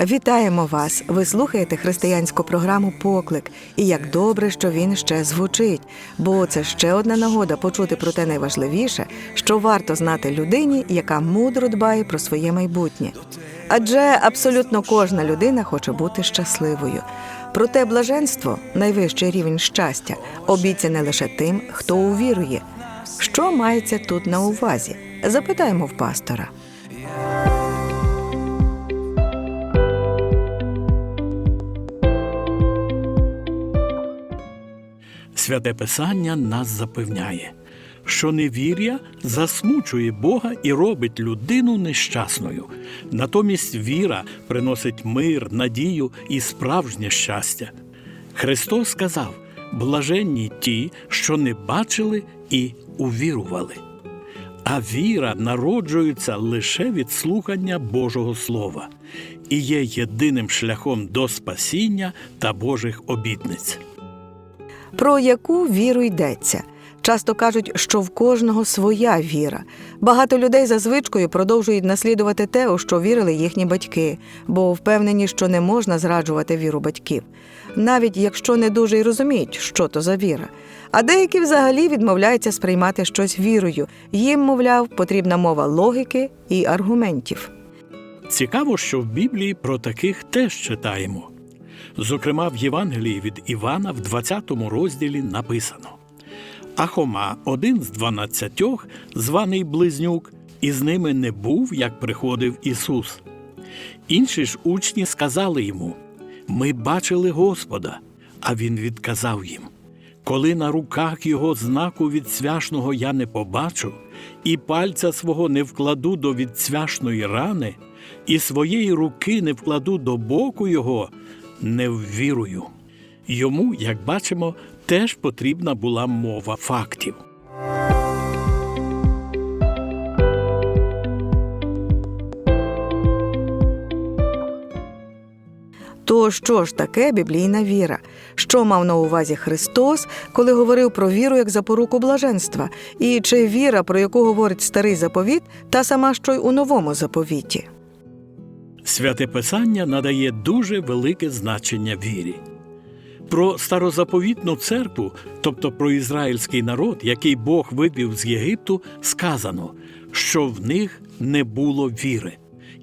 Вітаємо вас! Ви слухаєте християнську програму Поклик. І як добре, що він ще звучить, бо це ще одна нагода почути про те найважливіше, що варто знати людині, яка мудро дбає про своє майбутнє. Адже абсолютно кожна людина хоче бути щасливою. Проте блаженство найвищий рівень щастя, обіцяне лише тим, хто увірує. Що мається тут на увазі? Запитаємо в пастора. Святе Писання нас запевняє, що невір'я засмучує Бога і робить людину нещасною. Натомість віра приносить мир, надію і справжнє щастя. Христос сказав: блаженні ті, що не бачили і увірували. А віра народжується лише від слухання Божого Слова і є єдиним шляхом до спасіння та Божих обітниць. Про яку віру йдеться? Часто кажуть, що в кожного своя віра. Багато людей за звичкою продовжують наслідувати те, у що вірили їхні батьки, бо впевнені, що не можна зраджувати віру батьків, навіть якщо не дуже й розуміють, що то за віра. А деякі взагалі відмовляються сприймати щось вірою. Їм, мовляв, потрібна мова логіки і аргументів. Цікаво, що в Біблії про таких теж читаємо. Зокрема, в Євангелії від Івана в 20 розділі написано: А Хома, один з дванадцятьох, званий Близнюк, і з ними не був, як приходив Ісус. Інші ж учні сказали йому: Ми бачили Господа, а він відказав їм: Коли на руках його знаку від свяшного я не побачу, і пальця свого не вкладу до відсвяшної рани, і своєї руки не вкладу до боку його, не ввірую. Йому, як бачимо, теж потрібна була мова фактів. То що ж таке біблійна віра? Що мав на увазі Христос, коли говорив про віру як запоруку блаженства? І чи віра, про яку говорить старий заповіт, та сама, що й у новому заповіті? Святе Писання надає дуже велике значення вірі. Про старозаповітну церкву, тобто про ізраїльський народ, який Бог вивів з Єгипту, сказано, що в них не було віри,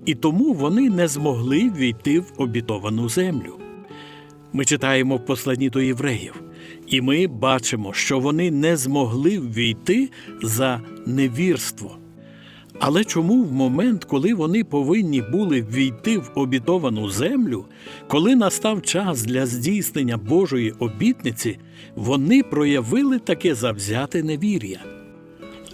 і тому вони не змогли війти в обітовану землю. Ми читаємо в посланні до євреїв, і ми бачимо, що вони не змогли ввійти за невірство. Але чому в момент, коли вони повинні були ввійти в обітовану землю, коли настав час для здійснення Божої обітниці, вони проявили таке завзяте невір'я?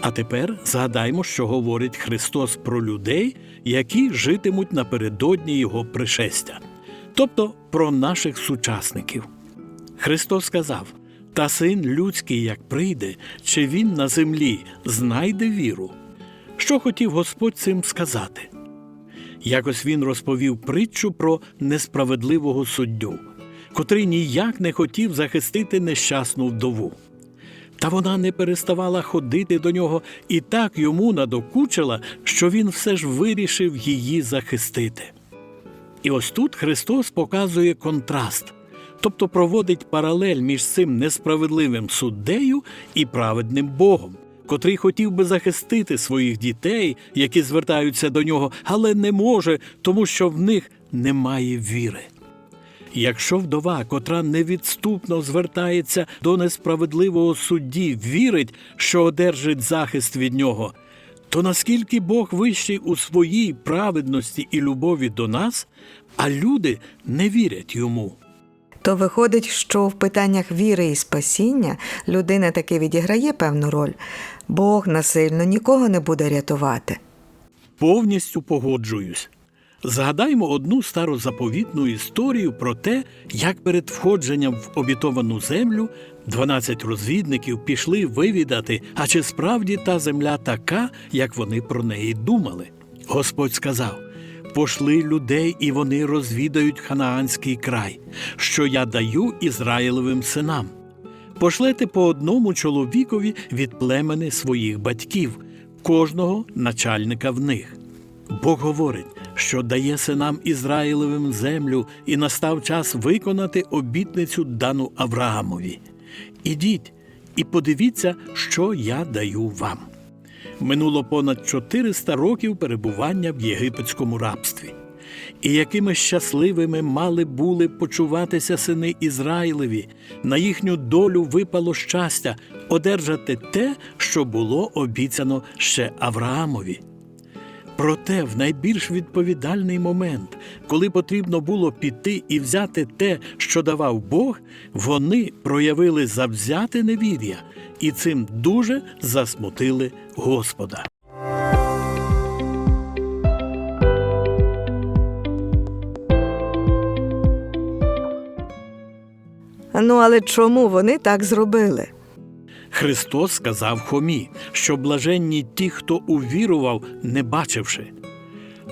А тепер згадаймо, що говорить Христос про людей, які житимуть напередодні Його пришестя, тобто про наших сучасників. Христос сказав: Та син людський, як прийде, чи він на землі знайде віру? Що хотів Господь цим сказати? Якось він розповів притчу про несправедливого суддю, котрий ніяк не хотів захистити нещасну вдову. Та вона не переставала ходити до нього і так йому надокучила, що він все ж вирішив її захистити. І ось тут Христос показує контраст, тобто проводить паралель між цим несправедливим суддею і праведним Богом, котрий хотів би захистити своїх дітей, які звертаються до нього, але не може, тому що в них немає віри. Якщо вдова, котра невідступно звертається до несправедливого судді, вірить, що одержить захист від нього, то наскільки Бог вищий у своїй праведності і любові до нас, а люди не вірять йому. То виходить, що в питаннях віри і спасіння людина таки відіграє певну роль. Бог насильно нікого не буде рятувати. Повністю погоджуюсь. Згадаймо одну старозаповітну історію про те, як перед входженням в обітовану землю Дванадцять розвідників пішли вивідати, а чи справді та земля така, як вони про неї думали. Господь сказав: Пошли людей, і вони розвідають ханаанський край, що я даю Ізраїлевим синам. Пошлете по одному чоловікові від племени своїх батьків, кожного начальника в них. Бог говорить, що дає синам Ізраїлевим землю, і настав час виконати обітницю дану Авраамові. Ідіть і подивіться, що я даю вам. Минуло понад 400 років перебування в єгипетському рабстві. І якими щасливими мали були почуватися сини Ізраїлеві, на їхню долю випало щастя одержати те, що було обіцяно ще Авраамові. Проте в найбільш відповідальний момент, коли потрібно було піти і взяти те, що давав Бог, вони проявили завзяте невір'я і цим дуже засмутили Господа. Ну але чому вони так зробили? Христос сказав Хомі, що блаженні ті, хто увірував, не бачивши.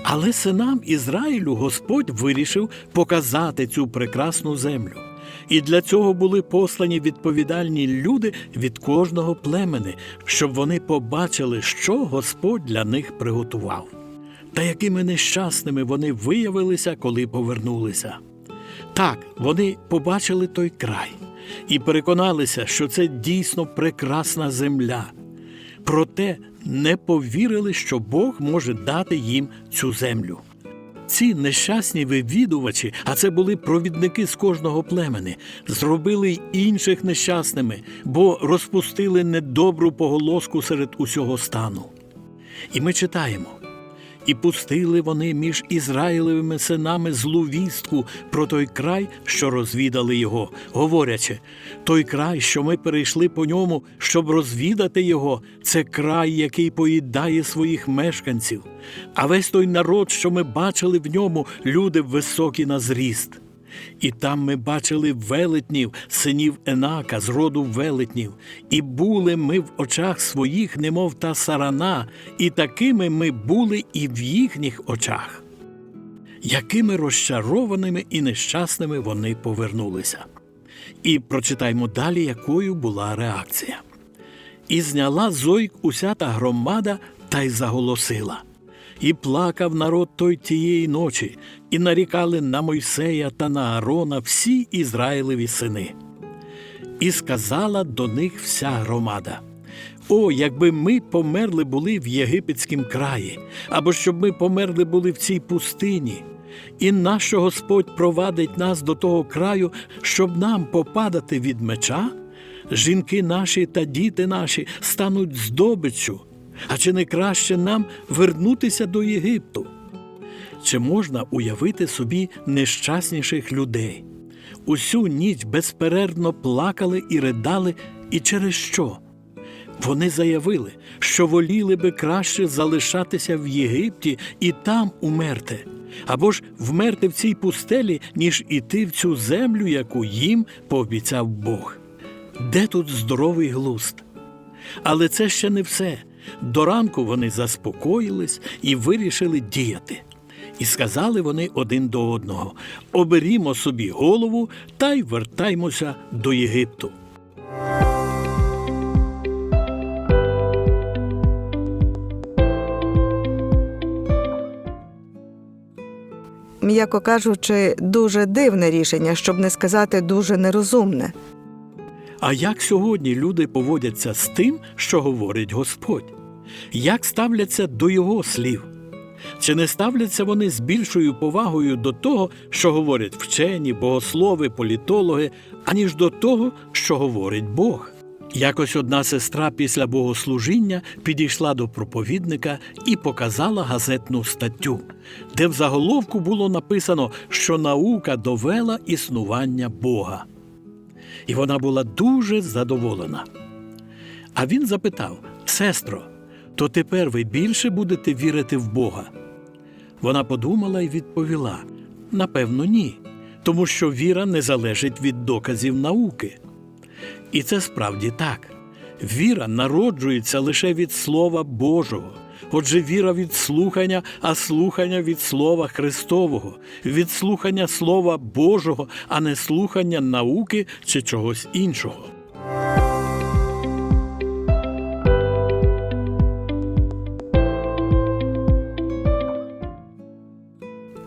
Але синам Ізраїлю Господь вирішив показати цю прекрасну землю. І для цього були послані відповідальні люди від кожного племени, щоб вони побачили, що Господь для них приготував. Та якими нещасними вони виявилися, коли повернулися. Так, вони побачили той край і переконалися, що це дійсно прекрасна земля. Проте не повірили, що Бог може дати їм цю землю. Ці нещасні вивідувачі, а це були провідники з кожного племени, зробили й інших нещасними, бо розпустили недобру поголоску серед усього стану. І ми читаємо. І пустили вони між Ізраїлевими синами злу вістку про той край, що розвідали його, говорячи: той край, що ми перейшли по ньому, щоб розвідати його, це край, який поїдає своїх мешканців. А весь той народ, що ми бачили в ньому, люди високі на зріст. І там ми бачили велетнів, синів Енака з роду велетнів, і були ми в очах своїх, немов та сарана, і такими ми були і в їхніх очах. Якими розчарованими і нещасними вони повернулися. І прочитаймо далі, якою була реакція. І зняла зойк уся та громада та й заголосила. І плакав народ той тієї ночі, і нарікали на Мойсея та на Аарона всі Ізраїлеві сини. І сказала до них вся громада: О, якби ми померли були в єгипетськім краї, або щоб ми померли були в цій пустині. І нащо Господь провадить нас до того краю, щоб нам попадати від меча? Жінки наші та діти наші стануть здобиччю. А чи не краще нам вернутися до Єгипту? Чи можна уявити собі нещасніших людей? Усю ніч безперервно плакали і ридали, і через що? Вони заявили, що воліли би краще залишатися в Єгипті і там умерти, або ж вмерти в цій пустелі, ніж іти в цю землю, яку їм пообіцяв Бог. Де тут здоровий глузд? Але це ще не все. До ранку вони заспокоїлись і вирішили діяти. І сказали вони один до одного: оберімо собі голову та й вертаймося до Єгипту. М'яко кажучи, дуже дивне рішення, щоб не сказати дуже нерозумне. А як сьогодні люди поводяться з тим, що говорить Господь? Як ставляться до Його слів? Чи не ставляться вони з більшою повагою до того, що говорять вчені, богослови, політологи, аніж до того, що говорить Бог? Якось одна сестра після богослужіння підійшла до проповідника і показала газетну статтю, де в заголовку було написано, що наука довела існування Бога. І вона була дуже задоволена. А він запитав: Сестро, то тепер ви більше будете вірити в Бога? Вона подумала і відповіла: напевно, ні, тому що віра не залежить від доказів науки. І це справді так. Віра народжується лише від Слова Божого. Отже, віра від слухання, а слухання від Слова Христового, від слухання Слова Божого, а не слухання науки чи чогось іншого.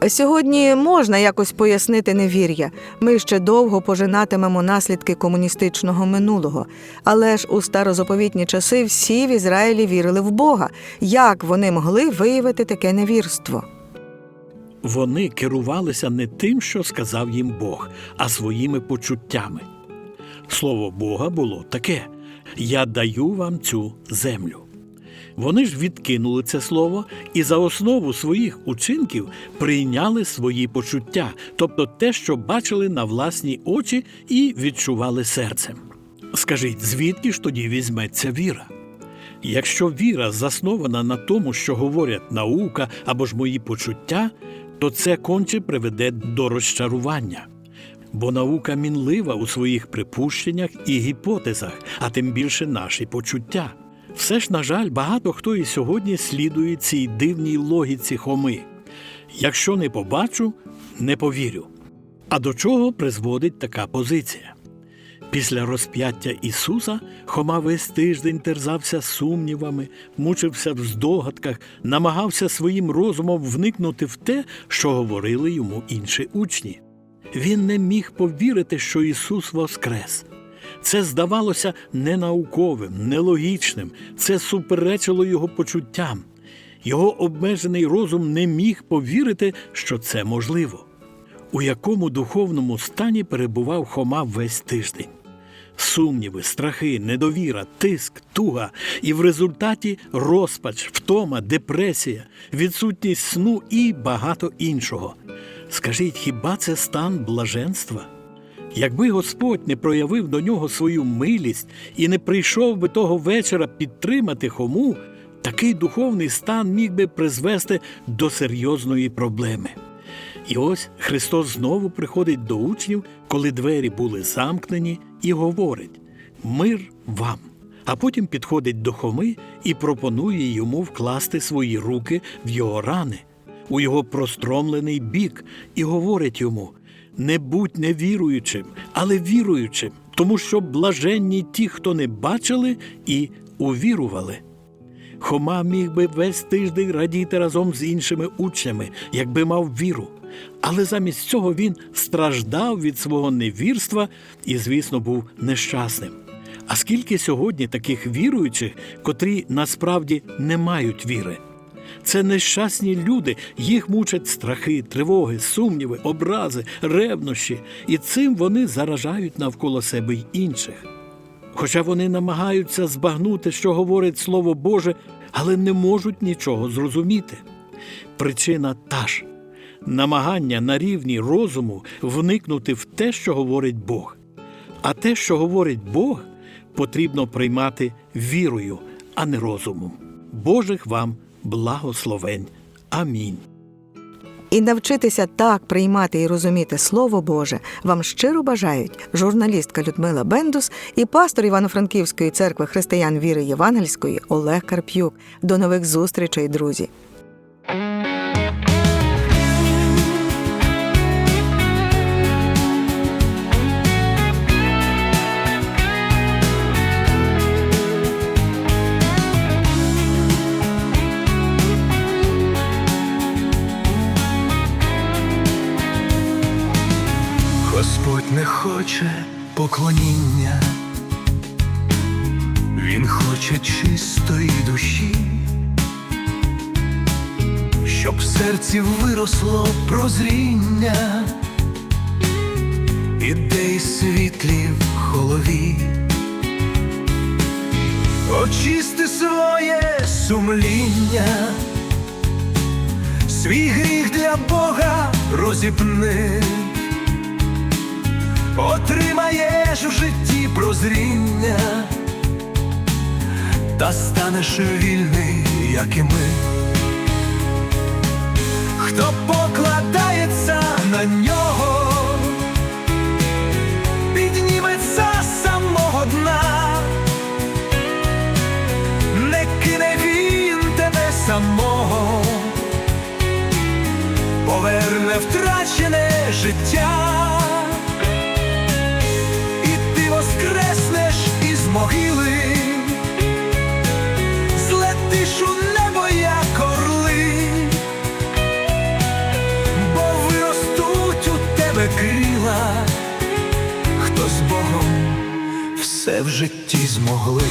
Сьогодні можна якось пояснити невір'я. Ми ще довго пожинатимемо наслідки комуністичного минулого. Але ж у старозаповітні часи всі в Ізраїлі вірили в Бога. Як вони могли виявити таке невірство? Вони керувалися не тим, що сказав їм Бог, а своїми почуттями. Слово Бога було таке: Я даю вам цю землю. Вони ж відкинули це слово і за основу своїх учинків прийняли свої почуття, тобто те, що бачили на власні очі і відчували серцем. Скажіть, звідки ж тоді візьметься віра? Якщо віра заснована на тому, що говорять наука або ж мої почуття, то це конче приведе до розчарування. Бо наука мінлива у своїх припущеннях і гіпотезах, а тим більше наші почуття. Все ж, на жаль, багато хто і сьогодні слідує цій дивній логіці Хоми. Якщо не побачу, не повірю. А до чого призводить така позиція? Після розп'яття Ісуса Хома весь тиждень терзався сумнівами, мучився в здогадках, намагався своїм розумом вникнути в те, що говорили йому інші учні. Він не міг повірити, що Ісус воскрес. Це здавалося ненауковим, нелогічним, це суперечило його почуттям. Його обмежений розум не міг повірити, що це можливо. У якому духовному стані перебував Хома весь тиждень. Сумніви, страхи, недовіра, тиск, туга, і в результаті розпач, втома, депресія, відсутність сну і багато іншого. Скажіть, хіба це стан блаженства? Якби Господь не проявив до нього свою милість і не прийшов би того вечора підтримати Хому, такий духовний стан міг би призвести до серйозної проблеми. І ось Христос знову приходить до учнів, коли двері були замкнені, і говорить: Мир вам. А потім підходить до Хоми і пропонує йому вкласти свої руки в його рани, у його простромлений бік, і говорить йому: не будь невіруючим, але віруючим, тому що блаженні ті, хто не бачили і увірували. Хома міг би весь тиждень радіти разом з іншими учнями, якби мав віру. Але замість цього він страждав від свого невірства і, звісно, був нещасним. А скільки сьогодні таких віруючих, котрі насправді не мають віри? Це нещасні люди, їх мучать страхи, тривоги, сумніви, образи, ревнощі, і цим вони заражають навколо себе й інших. Хоча вони намагаються збагнути, що говорить Слово Боже, але не можуть нічого зрозуміти. Причина та ж намагання на рівні розуму вникнути в те, що говорить Бог. А те, що говорить Бог, потрібно приймати вірою, а не розумом. Божих вам благословень. Амінь. І навчитися так приймати і розуміти Слово Боже вам щиро бажають журналістка Людмила Бендус і пастор Івано-Франківської церкви християн віри Євангельської Олег Карп'юк. До нових зустрічей, друзі! Господь не хоче поклоніння, Він хоче чистої душі, щоб в серці виросло прозріння, ідей світлі в голові, очисти своє сумління, свій гріх для Бога розіпни отримаєш в житті прозріння, та станеш вільний, як і ми, хто покладається на нього, підніметься самого дна, не кине він тебе самого, поверне втрачене життя. Могили, злетиш у небо, як орли, бо виростуть у тебе крила, хто з Богом все в житті змогли.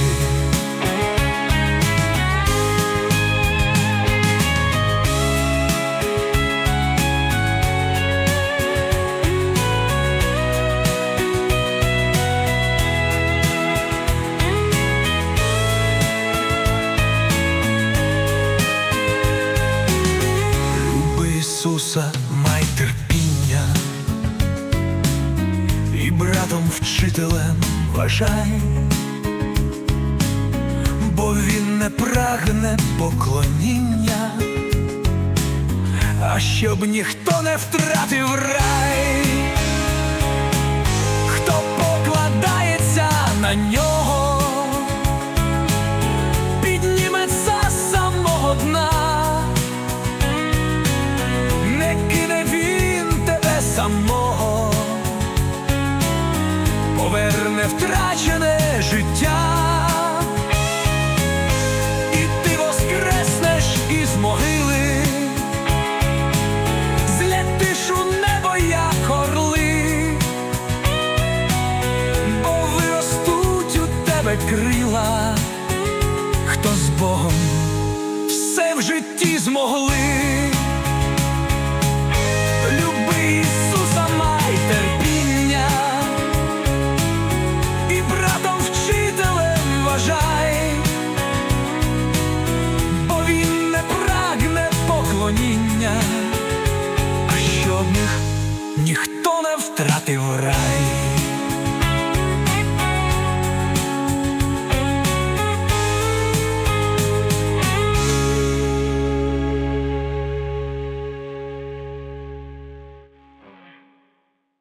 Ісуса, май терпіння, і братом вчителем вважай, бо він не прагне поклоніння, а щоб ніхто не втратив рай, хто покладається на нього, втрачене життя,